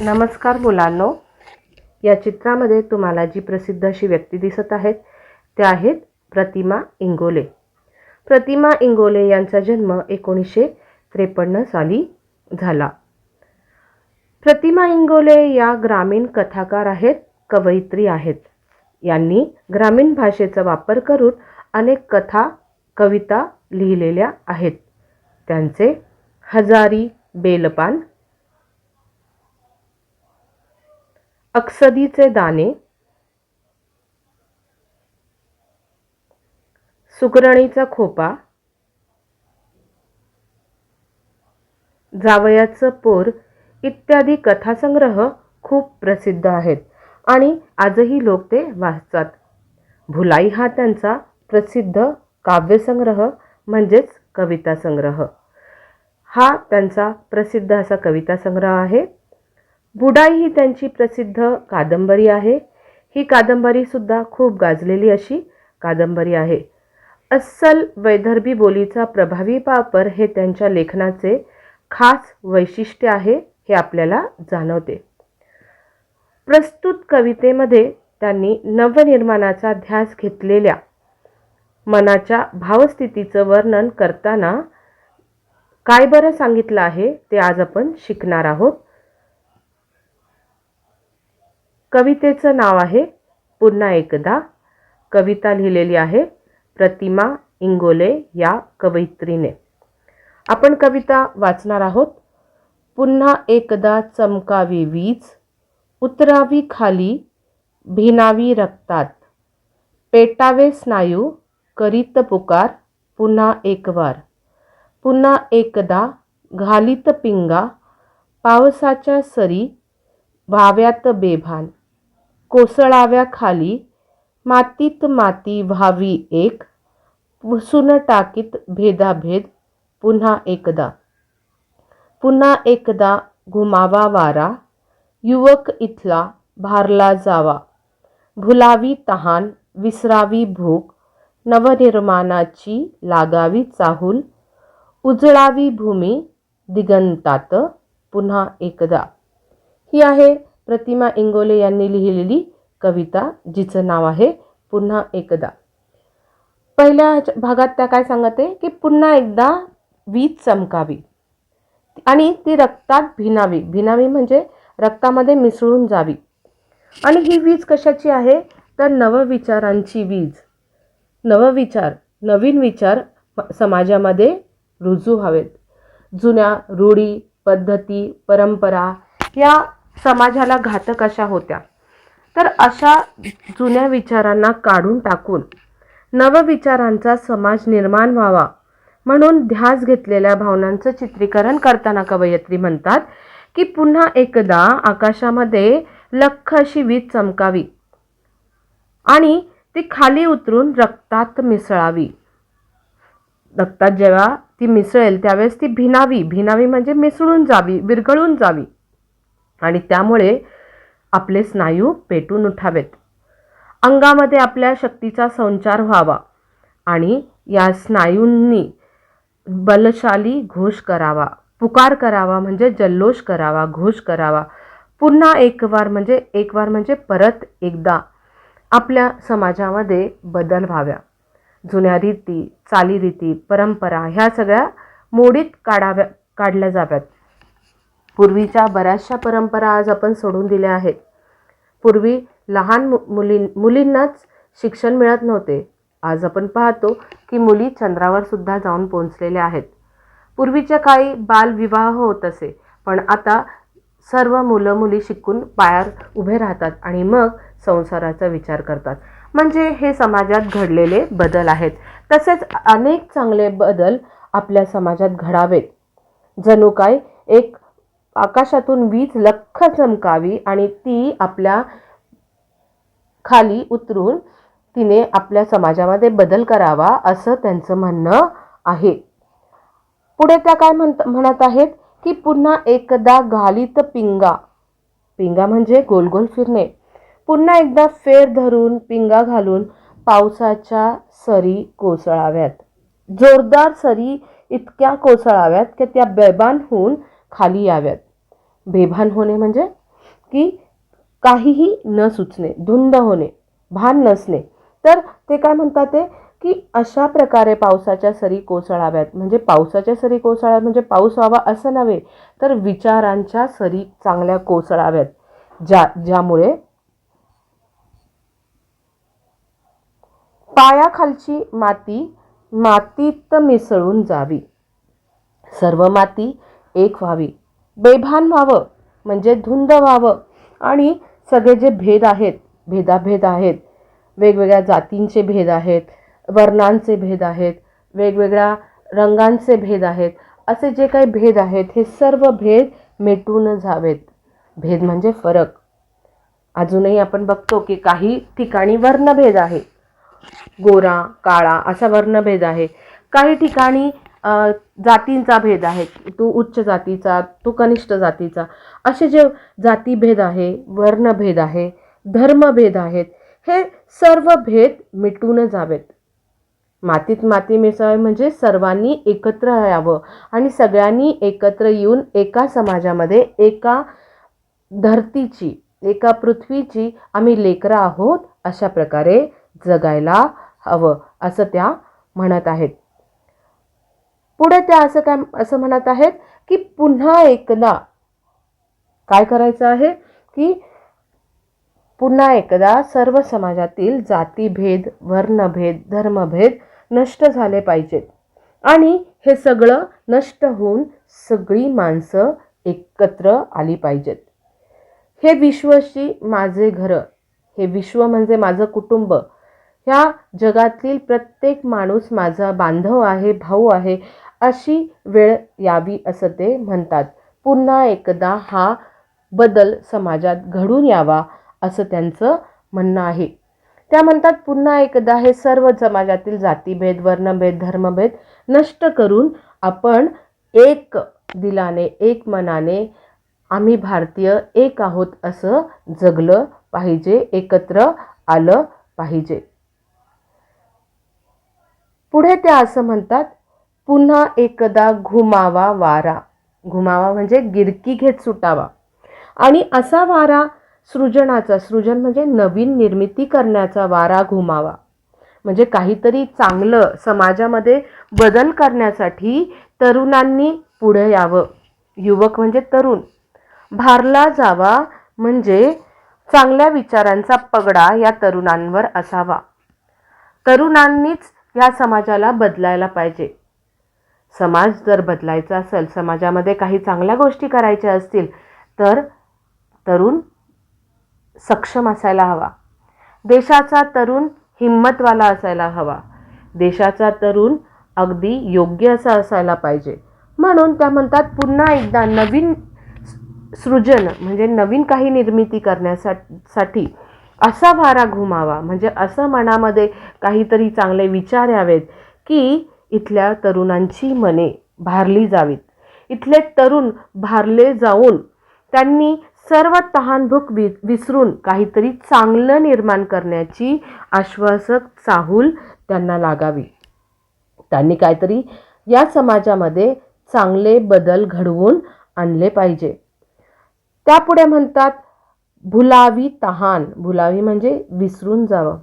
नमस्कार मुलांनो. या चित्रामध्ये तुम्हाला जी प्रसिद्ध अशी व्यक्ती दिसत आहेत त्या आहेत प्रतिमा इंगोले. प्रतिमा इंगोले यांचा जन्म एकोणीसशे त्रेपन्न साली झाला. प्रतिमा इंगोले या ग्रामीण कथाकार आहेत कवयित्री आहेत. यांनी ग्रामीण भाषेचा वापर करून अनेक कथा कविता लिहिलेल्या आहेत. त्यांचे हजारी बेलपान अक्सदीचे दाणे सुगरणीचा खोपा जावयाचं पोर इत्यादी कथासंग्रह खूप प्रसिद्ध आहेत आणि आजही लोक ते वाचतात. भुलाई हा त्यांचा प्रसिद्ध काव्यसंग्रह म्हणजेच कविता संग्रह हा त्यांचा प्रसिद्ध असा कविता संग्रह आहे. बुडाई ही त्यांची प्रसिद्ध कादंबरी आहे. ही कादंबरीसुद्धा खूप गाजलेली अशी कादंबरी आहे. अस्सल वैदर्भी बोलीचा प्रभावी वापर हे त्यांच्या लेखनाचे खास वैशिष्ट्य आहे हे आपल्याला जाणवते. प्रस्तुत कवितेमध्ये त्यांनी नवनिर्माणाचा ध्यास घेतलेल्या मनाच्या भावस्थितीचं वर्णन करताना काय बरं सांगितलं आहे ते आज आपण शिकणार आहोत. कवितेचं नाव आहे पुन्हा एकदा. कविता लिहिलेली आहे प्रतिमा इंगोले या कवयित्रीने. आपण कविता वाचणार आहोत. पुन्हा एकदा चमकावी वीज उतरावी खाली भिनावी रक्तात. पेटावे स्नायू करीत पुकार पुन्हा एकवार. पुन्हा एकदा घालीत पिंगा पावसाच्या सरी व्हाव्यात बेभान. कोसळाव्याखाली मातीत माती व्हावी एक पुसून टाकीत भेदाभेद पुन्हा एकदा. पुन्हा एकदा घुमावा वारा युवक इथला भारला जावा. भुलावी तहान विसरावी भूक नवनिर्माणाची लागावी चाहूल. उजळावी भूमी दिगंतात पुन्हा एकदा. ही आहे प्रतिमा इंगोले यांनी लिहिलेली कविता जिचं नाव आहे पुन्हा एकदा. पहिल्या ह्याच्या- भागात त्या काय सांगते? की पुन्हा एकदा वीज चमकावी. आणि ती रक्तात भिनावी. भिनावी म्हणजे रक्तामध्ये मिसळून जावी. आणि ही वीज कशाची आहे? तर नवविचारांची वीज. नवविचार नवीन विचार समाजामध्ये रुजू हवेत. जुन्या रूढी पद्धती परंपरा या समाजाला घातक अशा होत्या. तर अशा जुन्या विचारांना काढून टाकून नवविचारांचा समाज निर्माण व्हावा म्हणून ध्यास घेतलेल्या भावनांचं चित्रीकरण करताना कवयत्री म्हणतात की पुन्हा एकदा आकाशामध्ये लख अशी वीज चमकावी आणि ती खाली उतरून रक्तात मिसळावी. रक्तात जेव्हा ती मिसळेल त्यावेळेस ती भिनावी. भिनावी म्हणजे मिसळून जावी विरघळून जावी. आणि त्यामुळे आपले स्नायू पेटून उठावेत. अंगामध्ये आपल्या शक्तीचा संचार व्हावा आणि या स्नायूंनी बलशाली घोष करावा पुकार करावा म्हणजे जल्लोष करावा घोष करावा. पुन्हा एक वार म्हणजे एक वार म्हणजे परत एकदा आपल्या समाजामध्ये बदल व्हाव्या. जुन्या रीती चालीरीती परंपरा ह्या सगळ्या मोडीत काढाव्या काढल्या जाव्यात. पूर्वीच्या बऱ्याचशा परंपरा आज आपण सोडून दिल्या आहेत. पूर्वी लहान मु मुली मुलींनाच शिक्षण मिळत नव्हते. आज आपण पाहतो की मुली चंद्रावरसुद्धा जाऊन पोहोचलेल्या आहेत. पूर्वीच्या काळी बालविवाह होत असे पण आता सर्व मुलं मुली शिकून पायार उभे राहतात आणि मग संसाराचा विचार करतात. म्हणजे हे समाजात घडलेले बदल आहेत. तसेच अनेक चांगले बदल आपल्या समाजात घडावेत. जणू काय एक आकाशातून वीज लख्ख चमकावी आणि ती आपल्या खाली उतरून तिने आपल्या समाजामध्ये बदल करावा असं त्यांचं म्हणणं आहे. पुढे त्या काय म्हणत म्हणत आहेत? की पुन्हा एकदा घालीत पिंगा. पिंगा म्हणजे गोल गोल फिरणे. पुन्हा एकदा फेर धरून पिंगा घालून पावसाच्या सरी कोसळाव्यात. जोरदार सरी इतक्या कोसळाव्यात की त्या बेबान होऊन खाली याव्यात. बेभान होणे म्हणजे की काहीही न सुचणे धुंद होणे भान नसणे. तर ते काय म्हणतात ते? की अशा प्रकारे पावसाच्या सरी कोसळाव्यात. म्हणजे पावसाच्या सरी कोसळाव्यात म्हणजे पाऊस व्हावा असं नव्हे तर विचारांच्या सरी चांगल्या कोसळाव्यात. ज्या ज्यामुळे पायाखालची माती मातीत मिसळून जावी. सर्व माती एक व्हावी. बेभान व्हावं म्हणजे धुंद व्हावं. आणि सगळे जे भेद आहेत भेदाभेद आहेत वेगवेगळ्या जातींचे भेद आहेत वर्णांचे भेद आहेत वेगवेगळ्या रंगांचे भेद आहेत असे जे काही भेद आहेत हे सर्व भेद मिटून जावेत. भेद म्हणजे फरक. अजूनही आपण बघतो की काही ठिकाणी वर्णभेद आहे. गोरा काळा असा वर्णभेद आहे. काही ठिकाणी जातींचा भेद आहे. तू उच्च जातीचा तू कनिष्ठ जातीचा. असे जे जातीभेद आहे वर्णभेद आहे धर्मभेद आहेत हे सर्व भेद मिटून जावेत. मातीत माती मिसळ म्हणजे सर्वांनी एकत्र यावं आणि सगळ्यांनी एकत्र येऊन एका समाजामध्ये एका धरतीची एका पृथ्वीची आम्ही लेकरं आहोत अशा प्रकारे जगायला हवं असं त्या म्हणत आहेत. पुढे त्या असं काय असं म्हणत आहेत की पुन्हा एकदा काय करायचं आहे? की पुन्हा एकदा सर्व समाजातील जातीभेद वर्णभेद धर्मभेद नष्ट झाले पाहिजेत. आणि हे सगळं नष्ट होऊन सगळी माणसं एकत्र आली पाहिजेत. हे विश्वशी माझे घर हे विश्व म्हणजे माझं कुटुंब ह्या जगातील प्रत्येक माणूस माझा बांधव आहे भाऊ आहे अशी वेळ यावी असं ते म्हणतात. पुन्हा एकदा हा बदल समाजात घडून यावा असं त्यांचं म्हणणं आहे. त्या म्हणतात पुन्हा एकदा हे सर्व समाजातील जातीभेद वर्णभेद धर्मभेद नष्ट करून आपण एक दिलाने एक मनाने आम्ही भारतीय एक आहोत असं जगलं पाहिजे एकत्र आलं पाहिजे. पुढे त्या असं म्हणतात पुन्हा एकदा घुमावा वारा. घुमावा म्हणजे गिरकी घेत सुटावा. आणि असा वारा सृजनाचा सृजन म्हणजे नवीन निर्मिती करण्याचा वारा घुमावा. म्हणजे काहीतरी चांगलं समाजामध्ये बदल करण्यासाठी तरुणांनी पुढे यावं. युवक म्हणजे तरुण. भारला जावा म्हणजे चांगल्या विचारांचा पगडा या तरुणांवर असावा. तरुणांनीच या समाजाला बदलायला पाहिजे. समाज जर बदलायचा असेल समाजामध्ये काही चांगल्या गोष्टी करायच्या असतील तर तरुण सक्षम असायला हवा. देशाचा तरुण हिंमतवाला असायला हवा. देशाचा तरुण अगदी योग्य असा असायला पाहिजे. म्हणून त्या म्हणतात पुन्हा एकदा नवीन सृजन म्हणजे नवीन काही निर्मिती करण्यासाठी असा वारा घुमावा. म्हणजे असं मनामध्ये काहीतरी चांगले विचार यावेत की इथल्या तरुणांची मने भारली जावीत. इथले तरुण भारले जाऊन त्यांनी सर्व तहानभूक वि विसरून काहीतरी चांगलं निर्माण करण्याची आश्वासक चाहूल त्यांना लागावी. त्यांनी काहीतरी या समाजामध्ये चांगले बदल घडवून आणले पाहिजे. त्यापुढे म्हणतात भुलावी तहान. भुलावी म्हणजे विसरून जावं.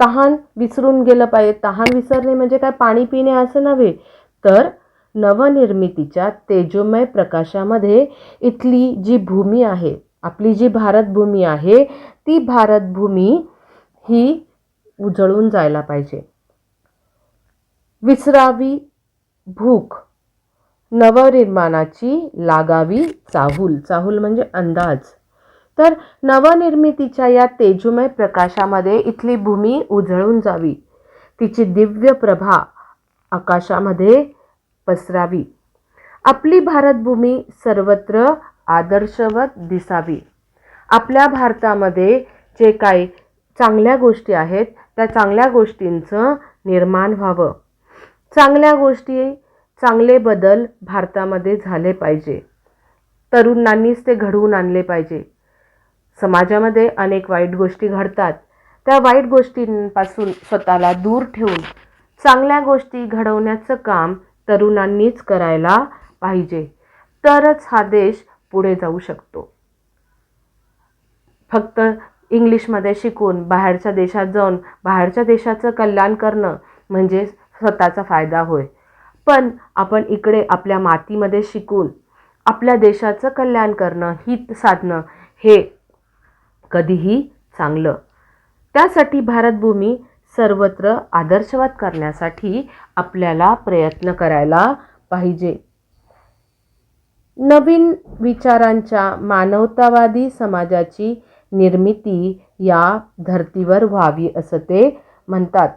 तहान विसरून गेलं पाहिजे. तहान विसरणे म्हणजे काय? पाणी पिणे असं नव्हे. तर नवनिर्मितीच्या तेजोमय प्रकाशामध्ये इथली जी भूमी आहे आपली जी भारतभूमी आहे ती भारतभूमी ही उजळून जायला पाहिजे. विसरावी भूक नवनिर्माणाची लागावी चाहूल. चाहूल म्हणजे अंदाज. तर नवनिर्मितीच्या या तेजोमय प्रकाशामध्ये इथली भूमी उजळून जावी. तिची दिव्य प्रभा आकाशामध्ये पसरावी. आपली भारतभूमी सर्वत्र आदर्शवत दिसावी. आपल्या भारतामध्ये जे काही चांगल्या गोष्टी आहेत त्या चांगल्या गोष्टींचं निर्माण व्हावं. चांगल्या गोष्टी चांगले बदल भारतामध्ये झाले पाहिजे. तरुणांनीच ते घडवून आणले पाहिजे. समाजामध्ये अनेक वाईट गोष्टी घडतात. त्या वाईट गोष्टींपासून स्वतःला दूर ठेवून चांगल्या गोष्टी घडवण्याचं काम तरुणांनीच करायला पाहिजे. तरच हा देश पुढे जाऊ शकतो. फक्त इंग्लिशमध्ये शिकून बाहेरच्या देशात जाऊन बाहेरच्या देशाचं कल्याण करणं म्हणजे स्वतःचा फायदा होय. पण आपण इकडे आपल्या मातीमध्ये शिकून आपल्या देशाचं कल्याण करणं हित साधणं हे कधीही चांगलं. त्यासाठी भारतभूमी सर्वत्र आदर्शवाद करण्यासाठी आपल्याला प्रयत्न करायला पाहिजे. नवीन विचारांच्या मानवतावादी समाजाची निर्मिती या धर्तीवर व्हावी असं ते म्हणतात.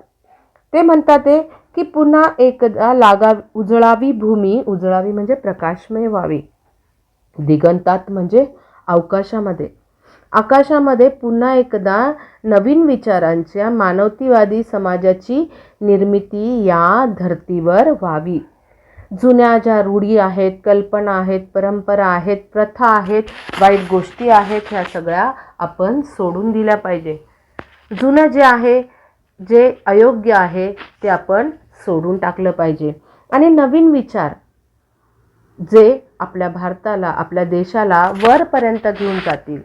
ते म्हणतात ते की पुन्हा एकदा लागा उजळावी भूमी उजळावी म्हणजे प्रकाशमय व्हावी. दिगंतात म्हणजे अवकाशामध्ये. आकाशामध्ये पुन्हा एकदा नवीन विचारांच्या मानवतीवादी समाजाची निर्मिती या धर्तीवर व्हावी. जुन्या ज्या रूढी आहेत कल्पना आहेत परंपरा आहेत प्रथा आहेत वाईट गोष्टी आहेत ह्या सगळ्या आपण सोडून दिल्या पाहिजे. जुनं जे आहे जे अयोग्य आहे ते आपण सोडून टाकलं पाहिजे. आणि नवीन विचार जे आपल्या भारताला आपल्या देशाला वरपर्यंत घेऊन जातील.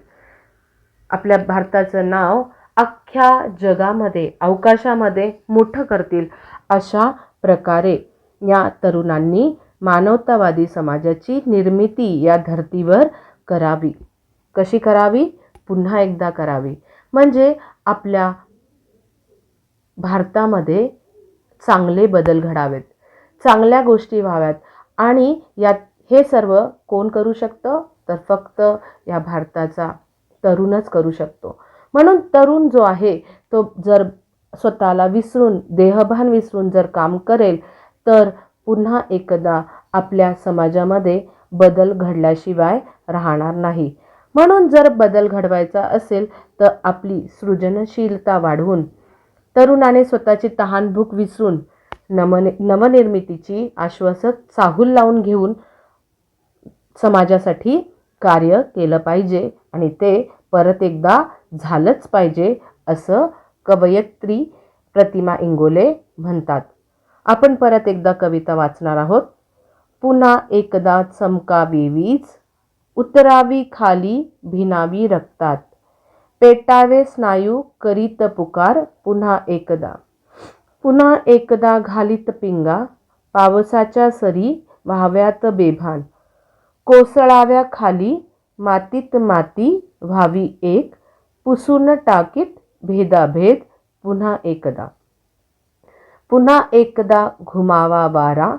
आपल्या भारताचं नाव अख्ख्या जगामध्ये अवकाशामध्ये मोठं करतील अशा प्रकारे या तरुणांनी मानवतावादी समाजाची निर्मिती या धर्तीवर करावी. कशी करावी? पुन्हा एकदा करावी. म्हणजे आपल्या भारतामध्ये चांगले बदल घडावेत चांगल्या गोष्टी व्हाव्यात. आणि यात हे सर्व कोण करू शकतं? तर फक्त या भारताचा तरुणच करू शकतो. म्हणून तरुण जो आहे तो जर स्वतःला विसरून देहभान विसरून जर काम करेल तर पुन्हा एकदा आपल्या समाजामध्ये बदल घडल्याशिवाय राहणार नाही. म्हणून जर बदल घडवायचा असेल तर आपली सृजनशीलता वाढवून तरुणाने स्वतःची तहानभूक विसरून नमने नवनिर्मितीची आश्वासक चाहूल लावून घेऊन समाजासाठी कार्य केलं पाहिजे आणि ते परत एकदा झालंच पाहिजे असं कवयित्री प्रतिमा इंगोले म्हणतात. आपण परत एकदा कविता वाचणार आहोत. पुन्हा एकदा चमकावी वीज उतरावी खाली भिनावी रक्तात. पेटावे स्नायू करीत पुकार पुन्हा एकदा. पुन्हा एकदा घालीत पिंगा पावसाच्या सरी व्हाव्यात बेभान. कोसळाव्या खाली मातीत माती व्हावी एक पुसून टाकीत भेदाभेद पुन्हा एकदा. पुन्हा एकदा घुमावा वारा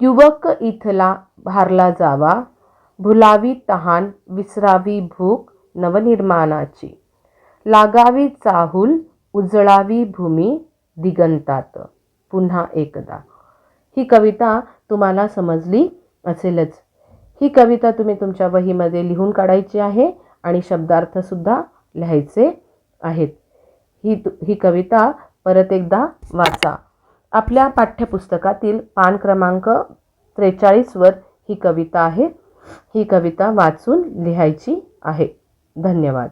युवक इथला भारला जावा भुलावी तहान विसरावी भूक नवनिर्माणाची. लागावी चाहूल उजळावी भूमी दिगंतात पुन्हा एकदा. ही कविता तुम्हाला समजली असेलच. ही कविता तुम्ही तुमच्या वहीमध्ये लिहून काढायची आहे आणि शब्दार्थसुद्धा लिहायचे आहेत. ही तु ही कविता परत एकदा वाचा. आपल्या पाठ्यपुस्तकातील पान क्रमांक त्रेचाळीसवर ही कविता आहे. ही कविता वाचून लिहायची आहे. धन्यवाद.